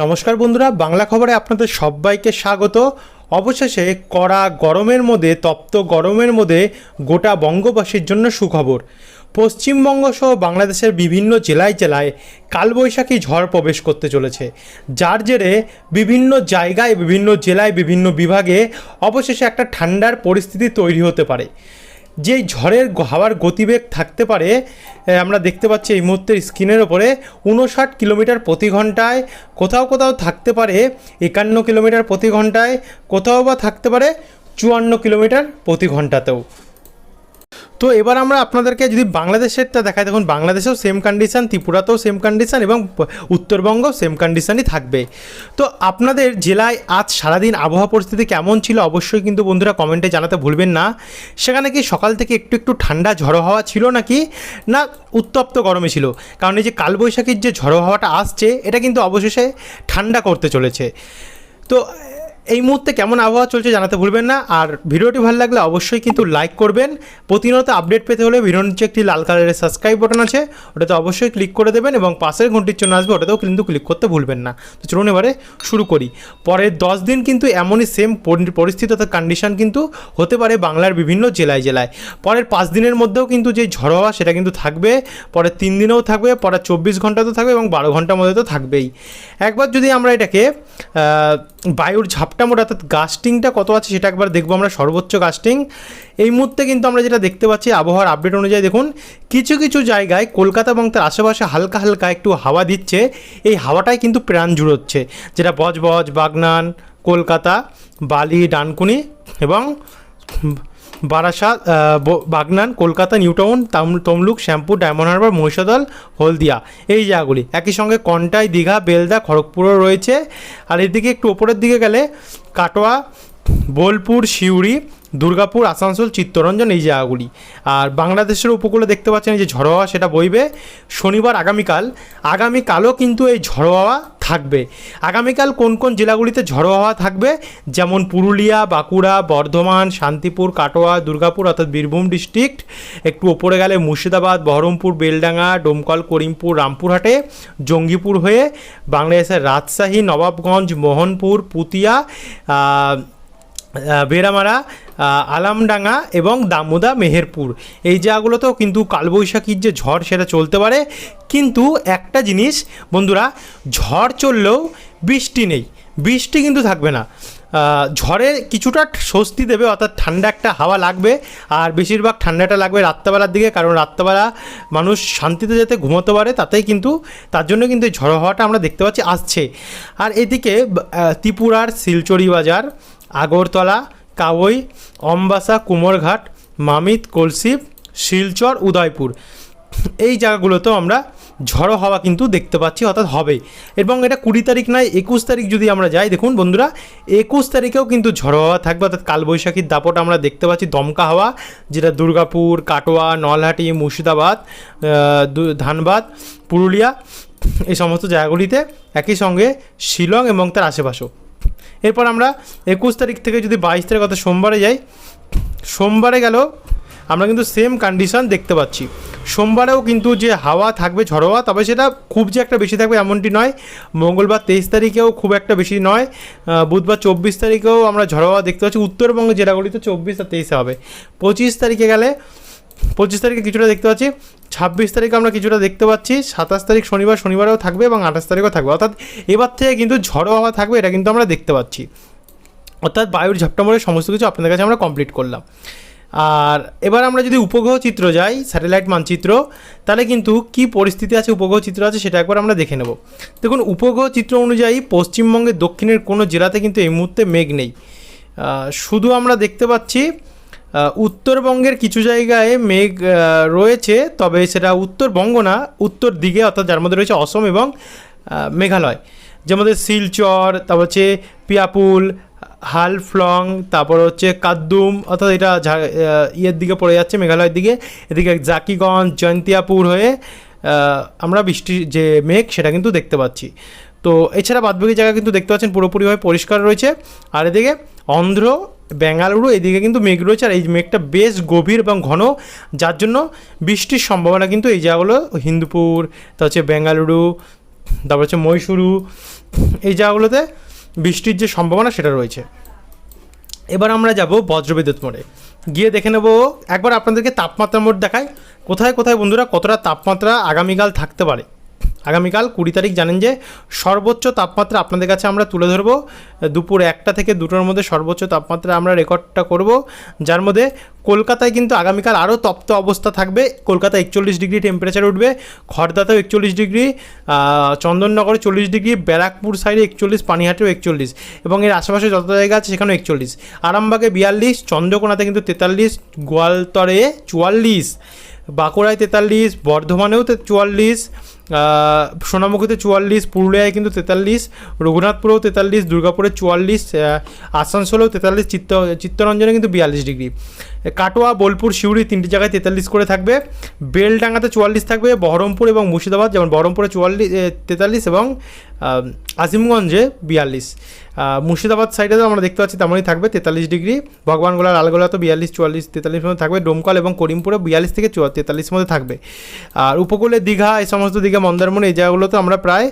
নমস্কার বন্ধুরা, বাংলা খবরে আপনাদের সবাইকে স্বাগত। অবশেষে কড়া গরমের মধ্যে, তপ্ত গরমের মধ্যে গোটা বঙ্গবাসীর জন্য সুখবর। পশ্চিমবঙ্গ সহ বাংলাদেশের বিভিন্ন জেলায় জেলায় কালবৈশাখী ঝড় প্রবেশ করতে চলেছে। যার জেরে বিভিন্ন জায়গায়, বিভিন্ন জেলায়, বিভিন্ন বিভাগে অবশেষে একটা ঠান্ডার পরিস্থিতি তৈরি হতে পারে। যেই ঝড়ের হাওয়ার গতিবেগ থাকতে পারে আমরা দেখতে পাচ্ছি এই মুহূর্তের স্ক্রিনের ওপরে উনষাট কিলোমিটার প্রতি ঘন্টায় কোথাও কোথাও থাকতে পারে একান্ন কিলোমিটার প্রতি ঘন্টায়, কোথাও বা থাকতে পারে চুয়ান্ন কিলোমিটার প্রতি ঘন্টাতেও। তো এবার আমরা আপনাদেরকে যদি বাংলাদেশেরটা দেখাই, দেখুন বাংলাদেশেও সেম কন্ডিশন ত্রিপুরাতেও সেম কন্ডিশান এবং উত্তরবঙ্গও সেম কন্ডিশানই থাকবে। তো আপনাদের জেলায় আজ সারাদিন আবহাওয়া পরিস্থিতি কেমন ছিল অবশ্যই কিন্তু বন্ধুরা কমেন্টে জানাতে ভুলবেন না। সেখানে কি সকাল থেকে একটু একটু ঠান্ডা, ঝড়ো হাওয়া ছিল নাকি? না, উত্তপ্ত গরমে ছিল। কারণ এই যে কালবৈশাখীর যে ঝড়ো হাওয়াটা আসছে, এটা কিন্তু অবশেষে ঠান্ডা করতে চলেছে। তো এই মুহূর্তে কেমন আবহাওয়া চলছে জানাতে ভুলবেন না। আর ভিডিওটি ভালো লাগলে অবশ্যই কিন্তু লাইক করবেন। প্রতিনিয়ত আপডেট পেতে হলে ভিডিওর নিচে একটি লাল কালারের সাবস্ক্রাইব বাটন আছে। ওটাতে অবশ্যই ক্লিক করে দেবেন এবং পাশের ঘন্টির জন্য আসবে, ওটাতেও কিন্তু ক্লিক করতে ভুলবেন না। তো চলুন এবারে শুরু করি। পরের দশ দিন কিন্তু এমনই সেম পরিস্থিতি অর্থাৎ কন্ডিশন কিন্তু হতে পারে বাংলার বিভিন্ন জেলায় জেলায়। পরের পাঁচ দিনের মধ্যেও কিন্তু যে ঝড় হওয়া সেটা কিন্তু থাকবে। পরের তিন দিনেও থাকবে, পরের চব্বিশ ঘন্টাতেও থাকবে এবং বারো ঘণ্টার মধ্যে তো থাকবেই। একবার যদি আমরা এটাকে বায়ুর বায়ুর ঝাপটা মোট অর্থাৎ গাস্টিংটা কত আছে সেটা একবার দেখব আমরা, সর্বোচ্চ গাস্টিং এই মুহূর্তে কিন্তু আমরা যেটা দেখতে পাচ্ছি, আবহাওয়ার আপডেট অনুযায়ী দেখুন, কিছু কিছু জায়গায় কলকাতা এবং তার আশেপাশে হালকা হালকা একটু হাওয়া দিচ্ছে, এই হাওয়াটাই কিন্তু প্রাণ জুড়োচ্ছে, যেটা বজবজ, বাগনান, কলকাতা, বালি, ডানকুনি এবং বারাসাত বাগনান, কলকাতা, নিউটাউন, তাম- তমলুক শ্যামপুর ডায়মন্ড হারবার, মহিষাদল, হলদিয়া। এই জায়গাগুলি। একই সঙ্গে কন্টাই, দীঘা, বেলদা, খড়গপুরও রয়েছে। আর এদিকে একটু ওপরের দিকে গেলে কাটোয়া, বোলপুর, সিউড়ি দুর্গাপুর, আসানসোল, চিত্তরঞ্জন এই জায়গাগুলি। আর বাংলাদেশের উপকূলে দেখতে পাচ্ছেন যে ঝড়ো হাওয়া সেটা বইবে। শনিবার আগামীকাল, আগামীকালও কিন্তু এই ঝড়ো হাওয়া থাকবে। আগামীকাল কোন কোন জেলাগুলিতে ঝড়ো হাওয়া থাকবে? যেমন পুরুলিয়া, বাঁকুড়া, বর্ধমান, শান্তিপুর, কাটোয়া, দুর্গাপুর অর্থাৎ বীরভূম ডিস্ট্রিক্ট। একটু ওপরে গেলে মুর্শিদাবাদ, বহরমপুর, বেলডাঙ্গা, ডোমকল, করিমপুর, রামপুরহাটে জঙ্গিপুর হয়ে বাংলাদেশের রাজশাহী, নবাবগঞ্জ, মোহনপুর, পুতিয়া বেরামারা আলামডাঙ্গা এবং দামোদা মেহেরপুর। এই জায়গাগুলোতেও কিন্তু কালবৈশাখীর যে ঝড় সেটা চলতে পারে। কিন্তু একটা জিনিস, বন্ধুরা, ঝড় চললেও বৃষ্টি নেই। বৃষ্টি কিন্তু থাকবে না। ঝড়ে কিছুটা স্বস্তি দেবে, অর্থাৎ ঠান্ডা একটা হাওয়া লাগবে। আর বেশিরভাগ ঠান্ডাটা লাগবে রাত্রেবেলার দিকে, কারণ রাত্রেবেলা মানুষ শান্তিতে যাতে ঘুমোতে পারে, তাতেই কিন্তু, তার জন্য কিন্তু এই ঝড়ো হাওয়াটা আমরা দেখতে পাচ্ছি, আসছে। আর এদিকে ত্রিপুরার শিলচরি বাজার আগরতলা কাবই অম্বাসা, কুমোরঘাট, মামিত কলসিপ শিলচর, উদয়পুর। এই জায়গাগুলোতেও আমরা ঝড়ো হাওয়া কিন্তু দেখতে পাচ্ছি, অর্থাৎ হবে এবং এটা কুড়ি তারিখ নয়, একুশ তারিখ যদি আমরা যাই, দেখুন বন্ধুরা, একুশ তারিখেও কিন্তু ঝড়ো হাওয়া থাকবে, অর্থাৎ কালবৈশাখীর দাপট আমরা দেখতে পাচ্ছি, দমকা হাওয়া, যেটা দুর্গাপুর, কাটোয়া, নলহাটি, মুর্শিদাবাদ ধানবাদ, পুরুলিয়া, এই সমস্ত জায়গাগুলিতে একই সঙ্গে শিলং এবং তার আশেপাশেও। এরপর আমরা একুশ তারিখ থেকে যদি বাইশ তারিখ অর্থাৎ সোমবারে যাই, সোমবারে গেল, আমরা কিন্তু সেম কন্ডিশন দেখতে পাচ্ছি। সোমবারেও কিন্তু যে হাওয়া থাকবে, ঝড়ো হাওয়া, তবে সেটা খুব যে একটা বেশি থাকবে এমনটি নয়। মঙ্গলবার তেইশ তারিখেও খুব একটা বেশি নয়। বুধবার চব্বিশ তারিখেও আমরা ঝড়ো হাওয়া দেখতে পাচ্ছি। উত্তরবঙ্গের জেলাগুলিতে চব্বিশ আর তেইশে হবে। পঁচিশ তারিখে গেলে, পঁচিশ তারিখে কিছুটা দেখতে পাচ্ছি। ছাব্বিশ তারিখে আমরা কিছুটা দেখতে পাচ্ছি, সাতাশ তারিখ শনিবার, শনিবারেও থাকবে এবং আঠাশ তারিখও থাকবে। অর্থাৎ এবার থেকে কিন্তু ঝড়ো হাওয়া থাকবে, এটা কিন্তু আমরা দেখতে পাচ্ছি। অর্থাৎ বায়ুর ঝাপটা মরে সমস্ত কিছু আপনাদের কাছে আমরা কমপ্লিট করলাম। আর এবার আমরা যদি উপগ্রহ চিত্র যাই স্যাটেলাইট মানচিত্র, তাহলে কিন্তু কি পরিস্থিতি আছে, উপগ্রহ চিত্র আছে সেটা একবার আমরা দেখে নেব। দেখুন, উপগ্রহ চিত্র অনুযায়ী পশ্চিমবঙ্গের দক্ষিণের কোনো জেলাতে কিন্তু এই মুহূর্তে মেঘ নেই। শুধু আমরা দেখতে পাচ্ছি উত্তরবঙ্গের কিছু জায়গায় মেঘ রয়েছে, তবে সেটা উত্তরবঙ্গ না, উত্তর দিকে, অর্থাৎ যার মধ্যে রয়েছে অসম এবং মেঘালয়। মধ্যে শিলচর, তারপর হচ্ছে পিয়াপুল হালফলং তারপর হচ্ছে কাদ্দুম, অর্থাৎ এটা ইয়ের দিকে পড়ে যাচ্ছে, মেঘালয়ের দিকে। এদিকে জাকিগঞ্জ, জয়ন্তিয়াপুর হয়ে আমরা বৃষ্টির যে মেঘ, সেটা কিন্তু দেখতে পাচ্ছি। তো এছাড়া বাদবাকি জায়গা কিন্তু দেখতে পাচ্ছেন পুরোপুরিভাবে পরিষ্কার রয়েছে। আর এদিকে অন্ধ্র, বেঙ্গালুরু, এদিকে কিন্তু মেঘ রয়েছে। আর এই মেঘটা বেশ গভীর এবং ঘন, যার জন্য বৃষ্টির সম্ভাবনা কিন্তু এই জায়গাগুলো হিন্দুপুর তা হচ্ছে বেঙ্গালুরু, তারপর হচ্ছে মহীশূরু, এই জায়গাগুলোতে বৃষ্টির যে সম্ভাবনা সেটা রয়েছে। এবার আমরা যাব বজ্রবিদ্যুৎ মোড়ে। গিয়ে দেখে নেব, একবার আপনাদেরকে তাপমাত্রা মোট দেখায় কোথায় কোথায় বন্ধুরা কতটা তাপমাত্রা আগামীকাল থাকতে পারে? আগামীকাল কুড়ি তারিখ জানেন যে সর্বোচ্চ তাপমাত্রা আপনাদের কাছে আমরা তুলে ধরবো। দুপুর একটা থেকে দুটোর মধ্যে সর্বোচ্চ তাপমাত্রা আমরা রেকর্ডটা করব। যার মধ্যে কলকাতায় কিন্তু আগামীকাল আরও তপ্ত অবস্থা থাকবে। কলকাতায় একচল্লিশ ডিগ্রি টেম্পারেচার উঠবে খড়দাতেও একচল্লিশ ডিগ্রি চন্দননগরে চল্লিশ ডিগ্রি, ব্যারাকপুর সাইডে একচল্লিশ, পানিহাটেও একচল্লিশ এবং এর আশেপাশে যত জায়গা আছে সেখানেও একচল্লিশ। আরামবাগে বিয়াল্লিশ, চন্দ্রকোনাতে কিন্তু তেতাল্লিশ, গোয়ালতরে চুয়াল্লিশ, বাঁকুড়ায় তেতাল্লিশ, বর্ধমানেও চুয়াল্লিশ সোনামুখীতে চুয়াল্লিশ, পুরুলিয়ায় কিন্তু তেতাল্লিশ, রঘুনাথপুরেও তেতাল্লিশ, দুর্গাপুরে চুয়াল্লিশ আসানসোলেও তেতাল্লিশ, চিত্ত, চিত্তরঞ্জনে কিন্তু বিয়াল্লিশ ডিগ্রি। কাটোয়া, বোলপুর, সিউড়ি তিনটি জায়গায় তেতাল্লিশ করে থাকবে। বেলডাঙ্গাতে চুয়াল্লিশ থাকবে। বহরমপুর এবং মুর্শিদাবাদ, যেমন বহরমপুরে চুয়াল্লিশ তেতাল্লিশ এবং আজিমগঞ্জে বিয়াল্লিশ। মুর্শিদাবাদ সাইডে আমরা দেখতে পাচ্ছি তেমনই থাকবে, তেতাল্লিশ ডিগ্রি। ভগবানগোলা, লালগোলা তো বিয়াল্লিশ, চুয়াল্লিশ, তেতাল্লিশ মধ্যে থাকবে। ডোমকল এবং করিমপুরে বিয়াল্লিশ থেকে চুয়া তেতাল্লিশ মধ্যে থাকবে। আর উপকূলে দীঘা, এই সমস্ত দিকে মন্দারমণি, এই জায়গাগুলোতে আমরা প্রায়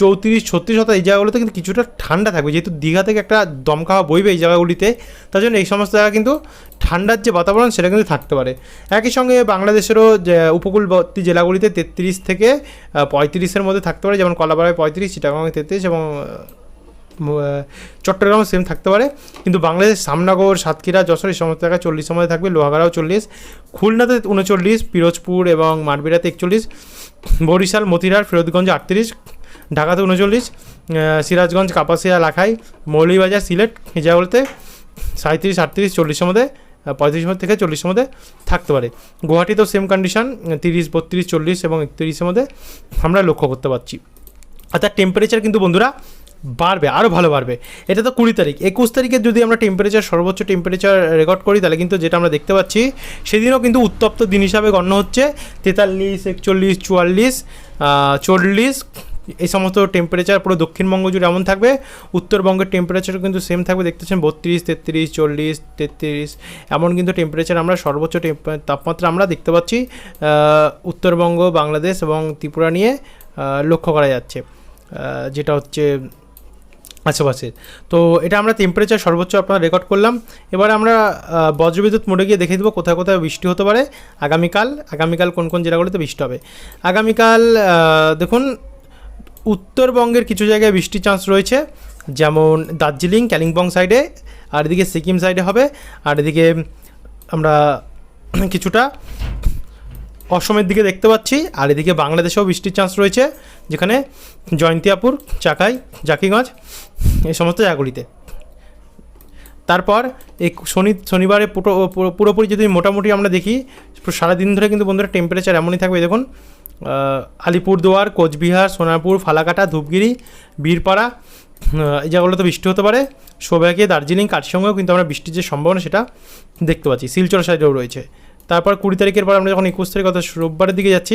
চৌত্রিশ, ছত্রিশ অর্থাৎ এই জায়গাগুলোতে কিন্তু কিছুটা ঠান্ডা থাকবে। যেহেতু দীঘা থেকে একটা দমকা বইবে এই জায়গাগুলিতে, তার জন্য এই সমস্ত জায়গা কিন্তু ঠান্ডার যে বাতাবরণ সেটা কিন্তু থাকতে পারে। একই সঙ্গে বাংলাদেশেরও উপকূলবর্তী জেলাগুলিতে তেত্রিশ থেকে পঁয়ত্রিশের মধ্যে থাকতে পারে, যেমন কলাপাড়ায় পঁয়ত্রিশ, চিটাগাঙে তেত্রিশ এবং চট্টগ্রাম সেম থাকতে পারে। কিন্তু বাংলাদেশ সামনগর সাতক্ষীরা, যশোর এই সমস্ত জায়গায় চল্লিশের মধ্যে থাকবে, লোহাগাড়াও চল্লিশ, খুলনাতে উনচল্লিশ, পিরোজপুর এবং মারবিরাতে একচল্লিশ, বরিশাল মতিরার ফেরতগঞ্জ আটত্রিশ, ঢাকাতে উনচল্লিশ সিরাজগঞ্জ, কাপাসিয়া, লাখাই মৌলিবাজার সিলেট এই জায়গাগুলোতে সাঁত্রিশ আটত্রিশ, চল্লিশের মধ্যে পঁয়ত্রিশ থেকে চল্লিশের মধ্যে থাকতে পারে। গুয়াহাটিতেও সেম কন্ডিশন তিরিশ, বত্রিশ, চল্লিশ এবং একত্রিশের মধ্যে আমরা লক্ষ্য করতে পারছি। অর্থাৎ টেম্পারেচার কিন্তু বন্ধুরা বাড়বে আরও ভালো বাড়বে। এটা তো কুড়ি তারিখ। একুশ তারিখে যদি আমরা টেম্পারেচার সর্বোচ্চ টেম্পারেচার রেকর্ড করি, তাহলে কিন্তু যেটা আমরা দেখতে পাচ্ছি, সেদিনও কিন্তু উত্তপ্ত দিন হিসাবে গণ্য হচ্ছে তেতাল্লিশ, একচল্লিশ, চুয়াল্লিশ চল্লিশ এই সমস্ত টেম্পারেচার পুরো দক্ষিণবঙ্গ জুড়ে এমন থাকবে, উত্তরবঙ্গের টেম্পারেচারও কিন্তু সেম থাকবে, দেখতেছেন বত্রিশ, তেত্রিশ, চল্লিশ, তেত্রিশ, এমন কিন্তু টেম্পারেচার আমরা সর্বোচ্চ তাপমাত্রা আমরা দেখতে পাচ্ছি উত্তরবঙ্গ, বাংলাদেশ এবং ত্রিপুরা নিয়ে লক্ষ্য করা যাচ্ছে যেটা হচ্ছে আশেপাশে। তো এটা আমরা টেম্পারেচার সর্বোচ্চ আপনার রেকর্ড করলাম, এবার আমরা বজ্রবিদ্যুৎ মোড়ে গিয়ে দেখে দেবো কোথায় কোথায় বৃষ্টি হতে পারে, আগামীকাল আগামীকাল কোন কোন জেলাগুলোতে বৃষ্টি হবে। আগামীকাল দেখুন উত্তরবঙ্গের কিছু জায়গায় বৃষ্টির চান্স রয়েছে। যেমন দার্জিলিং কালিম্পং সাইডে আর এদিকে সিকিম সাইডে হবে। আর এদিকে আমরা কিছুটা অসমের দিকে দেখতে পাচ্ছি। আর এদিকে বাংলাদেশেও বৃষ্টির চান্স রয়েছে, যেখানে জয়ন্তিয়াপুর, চাকাই, জাকিগঞ্জ, এই সমস্ত জায়গাগুলিতে। তারপর এই শনি, শনিবারে পুরো, পুরো- পুরোপুরি যদি মোটামুটি আমরা দেখি, সারাদিন ধরে কিন্তু বন্ধুরা টেম্পারেচার এমনই থাকবে। দেখুন আলিপুরদুয়ার, কোচবিহার, সোনারপুর, ফালাকাটা, ধূপগিরি, বীরপাড়া এই জায়গাগুলোতে বৃষ্টি হতে পারে। সৌভাগ্যে দার্জিলিং কাঠিসঙ্গেও কিন্তু আমরা বৃষ্টির যে সম্ভাবনা সেটা দেখতে পাচ্ছি। শিলচর সাইডেও রয়েছে। তারপর কুড়ি তারিখের পর আমরা যখন একুশ তারিখ অর্থাৎ রোববারের দিকে যাচ্ছি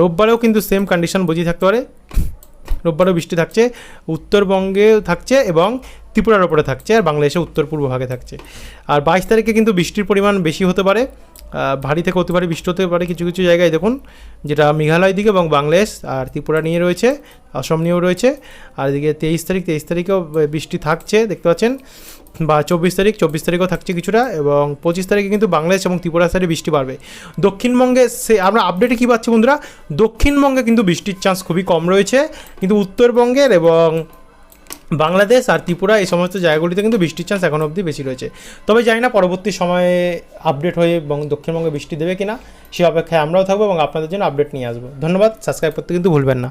রোববারেও কিন্তু সেম কন্ডিশন বুঝিয়ে থাকতে পারে। রোববারেও বৃষ্টি থাকছে উত্তরবঙ্গেও থাকছে এবং ত্রিপুরার ওপরে থাকছে, আর বাংলাদেশে উত্তর পূর্ব ভাগে থাকছে। আর বাইশ তারিখে কিন্তু বৃষ্টির পরিমাণ বেশি হতে পারে। ভারী থেকে অতি ভারী বৃষ্টি হতে পারে কিছু কিছু জায়গায় দেখুন, যেটা মেঘালয় দিকে এবং বাংলাদেশ, আর ত্রিপুরা নিয়ে রয়েছে অসম নিয়েও রয়েছে, আর এদিকে তেইশ তারিখ, তেইশ তারিখেও বৃষ্টি থাকছে, দেখতে পাচ্ছেন, বা চব্বিশ তারিখ, চব্বিশ তারিখও থাকছে কিছুটা, এবং পঁচিশ তারিখে কিন্তু বাংলাদেশ এবং ত্রিপুরা সাইডে বৃষ্টি বাড়বে। দক্ষিণবঙ্গে সে, আমরা আপডেটে কী পাচ্ছি বন্ধুরা? দক্ষিণবঙ্গে কিন্তু বৃষ্টির চান্স খুবই কম রয়েছে, কিন্তু উত্তরবঙ্গের এবং বাংলাদেশ আর ত্রিপুরা এই সমস্ত জায়গাগুলিতে কিন্তু বৃষ্টির চান্স এখন অবধি বেশি রয়েছে। তবে জানি না পরবর্তী সময়ে আপডেট হয়ে এবং দক্ষিণবঙ্গে বৃষ্টি দেবে কিনা, সে অপেক্ষায় আমরাও থাকব এবং আপনাদের জন্য আপডেট নিয়ে আসব। ধন্যবাদ সাবস্ক্রাইব করতে কিন্তু ভুলবেন না।